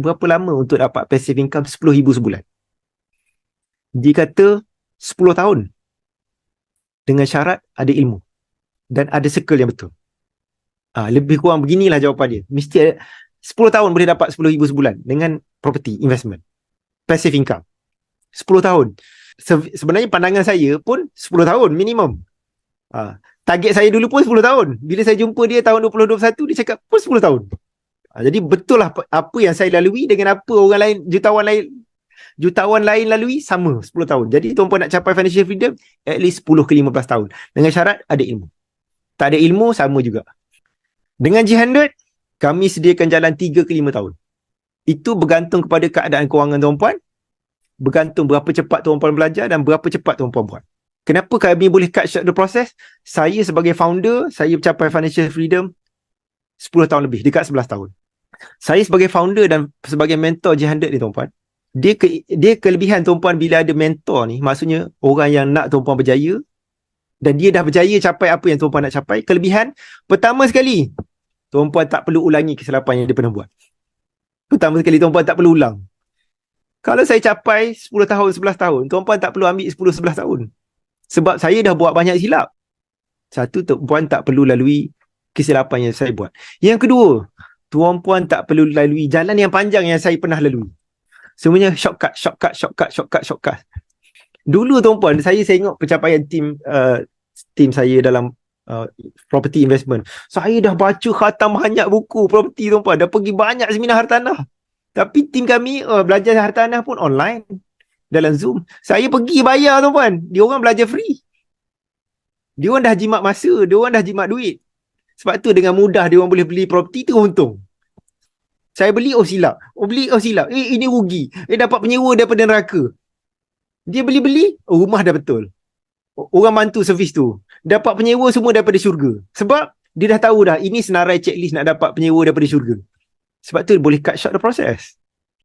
berapa lama untuk dapat passive income RM10,000 sebulan? Dia kata 10 tahun. Dengan syarat ada ilmu. Dan ada circle yang betul. Ah, lebih kurang beginilah jawapan dia. Mesti ada 10 tahun boleh dapat RM10,000 sebulan dengan property investment. Passive income. 10 tahun. Se- sebenarnya pandangan saya pun 10 tahun minimum. Ah, target saya dulu pun 10 tahun. Bila saya jumpa dia tahun 2021, dia cakap pun 10 tahun. Ah, jadi betul lah apa- yang saya lalui dengan apa orang lain, jutawan lain jutawan lain lalui sama 10 tahun. Jadi tuan-puan nak capai financial freedom at least 10 ke 15 tahun. Dengan syarat ada ilmu. Tak ada ilmu sama juga. Dengan G100 kami sediakan jalan 3 ke 5 tahun. Itu bergantung kepada keadaan kewangan tuan-puan, bergantung berapa cepat tuan-puan belajar dan berapa cepat tuan-puan buat. Kenapa kami boleh cut short the process? Saya sebagai founder, saya capai financial freedom 10 tahun lebih, dekat 11 tahun. Saya sebagai founder dan sebagai mentor G100 ni tuan-puan, dia ke, dia kelebihan tuan-puan bila ada mentor ni, maksudnya orang yang nak tuan-puan berjaya dan dia dah berjaya capai apa yang tuan-puan nak capai, kelebihan pertama sekali, tuan-puan tak perlu ulangi kesilapan yang dia pernah buat. Pertama sekali tuan-puan tak perlu ulang. Kalau saya capai 10 tahun, 11 tahun, tuan-puan tak perlu ambil 10, 11 tahun. Sebab saya dah buat banyak silap. Satu, tuan-puan tak perlu lalui kesilapan yang saya buat. Yang kedua, tuan-puan tak perlu lalui jalan yang panjang yang saya pernah lalui. Semuanya shortcut, shortcut, shortcut, shortcut, shortcut. Dulu tuan-puan, saya tengok pencapaian tim uh, tim saya dalam uh, property investment. Saya dah baca khatam banyak buku property tuan-puan. Dah pergi banyak seminar hartanah. Tapi tim kami uh, belajar hartanah pun online. Dalam Zoom. Saya pergi bayar tuan-puan. Dia orang belajar free. Dia orang dah jimat masa. Dia orang dah jimat duit. Sebab tu dengan mudah dia orang boleh beli property tu untung. Saya beli oh silap. Oh beli oh silap. Eh ini rugi. Eh dapat penyewa daripada neraka. Dia beli-beli, oh, rumah dah betul. Orang bantu servis tu. Dapat penyewa semua daripada syurga. Sebab dia dah tahu dah ini senarai checklist nak dapat penyewa daripada syurga. Sebab tu boleh cut short the process.